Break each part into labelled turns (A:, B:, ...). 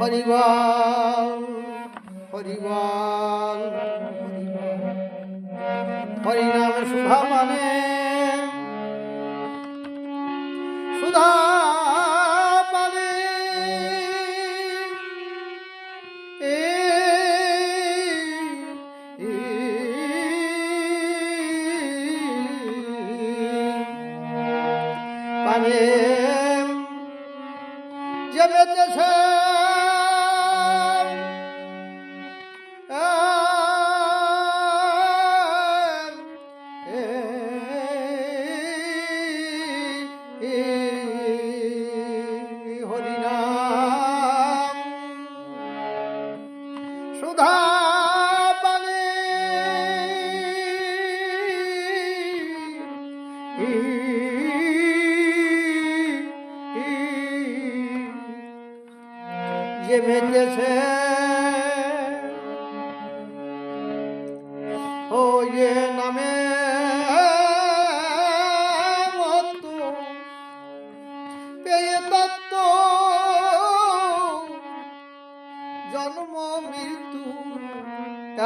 A: হরিবল হরিবল হরিনাম সুধা মানে সুধা পানে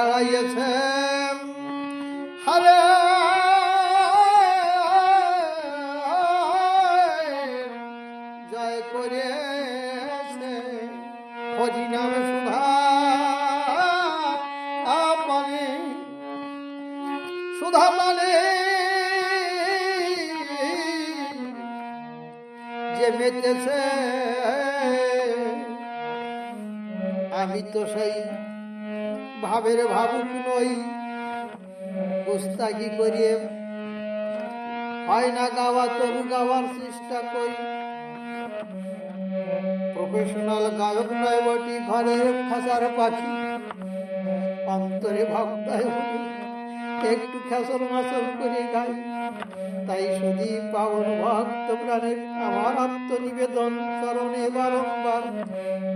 A: এড়াইয়েছে হারে! জয় করেছে হরিনাম সুধা মানে সুধা মানে যে মেতেছে। আমি তো সেই ভাবের ভাবুক নই। পুস্তাকি করিয়ে হয় না গাওয়া, তরু গাওয়ার চেষ্টা করি। প্রফেশনাল গায়ক নয় বটি, ঘরের খাসার পাখি। অন্তরে ভাবতায় হলি একটু খেসর মাসর করে গাই তাই শুধু পাবন ভক্ত প্রাণের আমার আত্মনিবেদন চরণে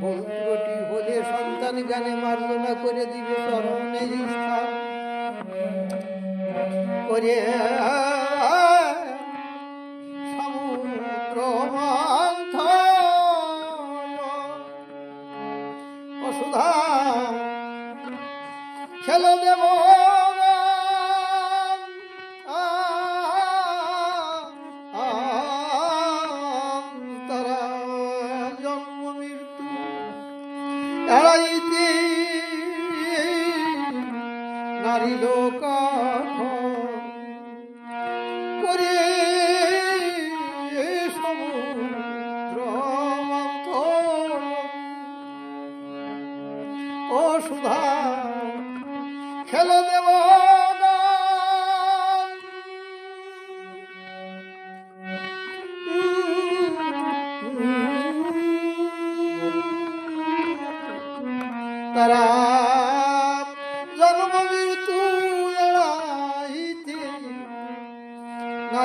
A: ভুল ত্রুটি হলে সন্তান জ্ঞানে মার্জনা করে দিবে চরণে স্থান করে সমুদ্র খেলো দেব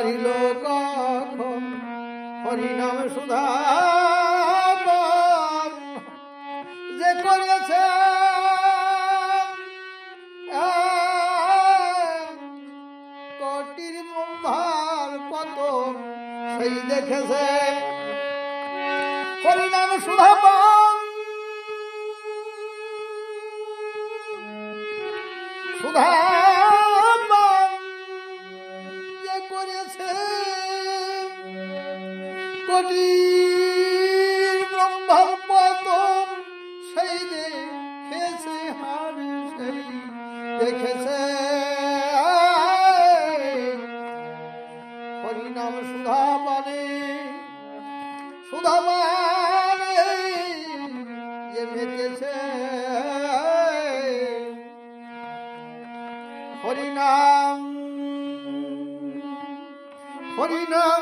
A: নারী লোক হরিনাম সুধা যে করেছে কটির ব্রহ্মার কত সেই দেখেছে। হরিনাম সুধা সুধা সুধা পানে যে মেতেছে হরিনাম হরিনাম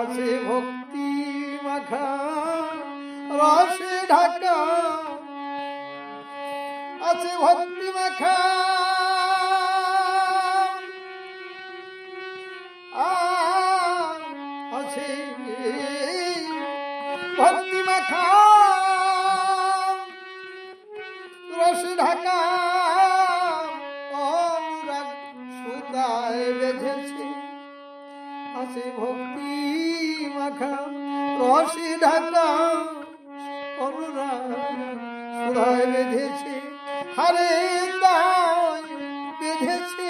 A: আছে ভক্তি মাখা রসে ঢাকা। আছে ভক্তি মাখা ভক্তি মাখা রস ঢাকা, অনুরাগ সুতায় বেঁধেছে। আছে ভক্তি মাখা রসে ঢাকা, অনুরাগ সুধায় বেঁধেছে। হারে তাই বেঁধেছে।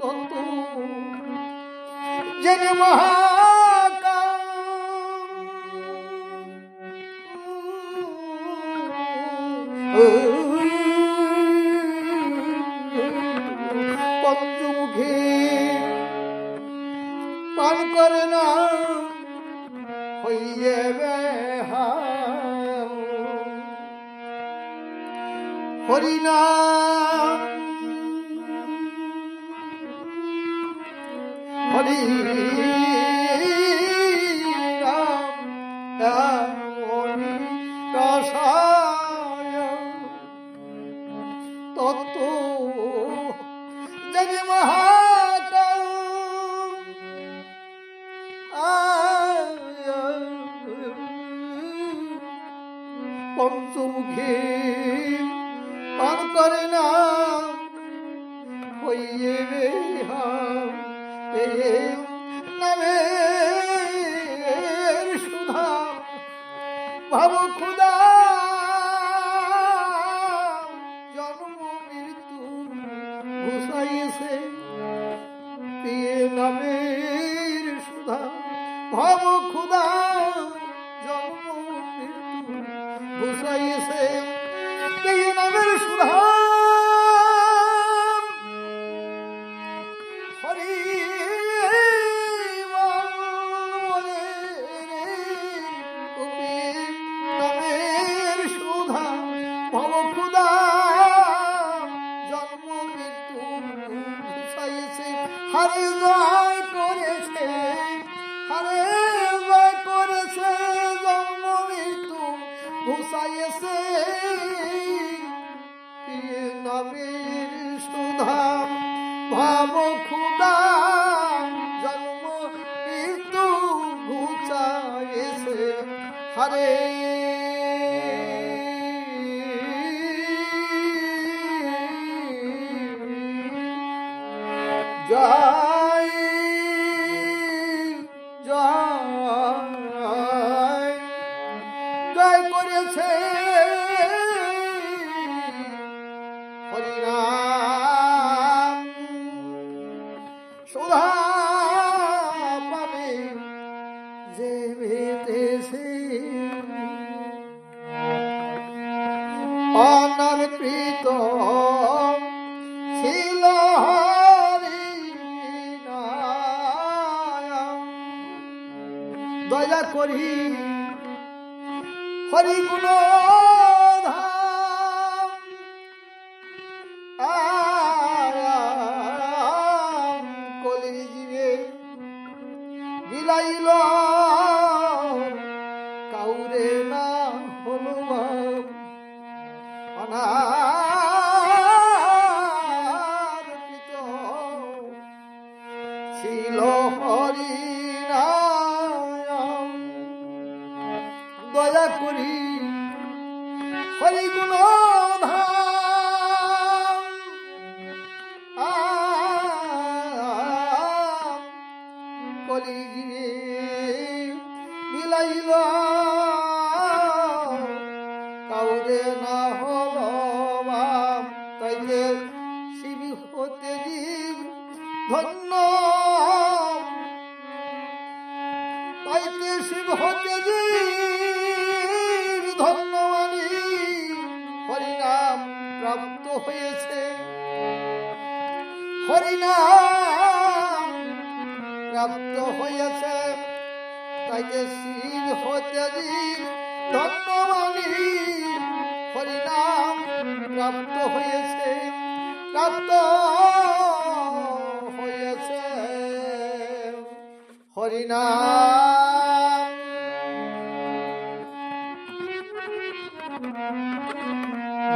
A: তত্ত্ব জেনে পঞ্চমুখী পান করে না হইয়ে পঞ্চমুখী পান করে না হইয়ে বেহাম পেয়ে নামে সুধা ভাব খুদা হারে জয় করেছে হারে জয় জয় জয় করেছে। হরিনাম সুধা পাবে যে ভেতেছে করি। হরি গুণ ধাম। আরাম কলির জীবে বিলাইল হরিনাম প্রাপ্ত হয়েছে তাইতে শিব হতে জীব ধন্যবানী হরিনাম প্রাপ্ত হয়েছে প্রাপ্ত হয়েছে হরিনাম।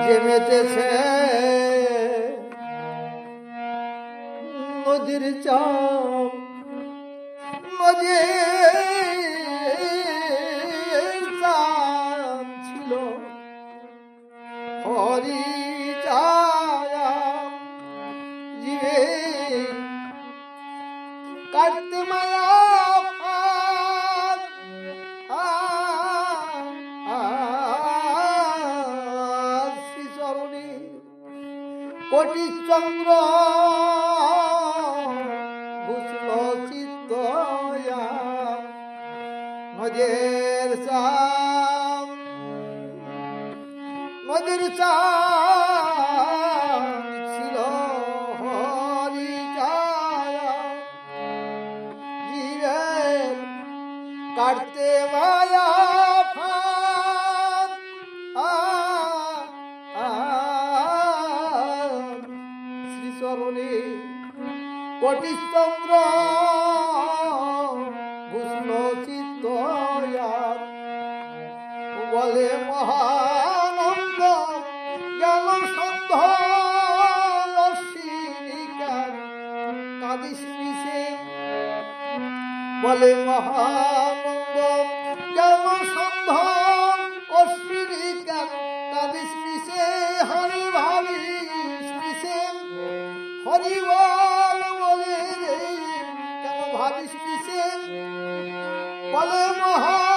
A: জেমেতেছে নদীর চাপ নদীর চাপ ছিল হরি ছায়া জীবে কাটতে মায়া ফাঁদ। আ, আ, শ্রী চরণী কোটি চন্দ্র চাম ছিল কাটতে মায়া ফাঁদ। আ, আ, শ্রী চরণে কোটিচন্দ্র ঘুষল চিত্তয়ার বলে মহানন্দ বলে মহানন্দ অশ্বিনিকা তাদের মিশে, হরি ভাবি মিশে। হরি বল বলে কেন ভাবি বলে মহানন্দ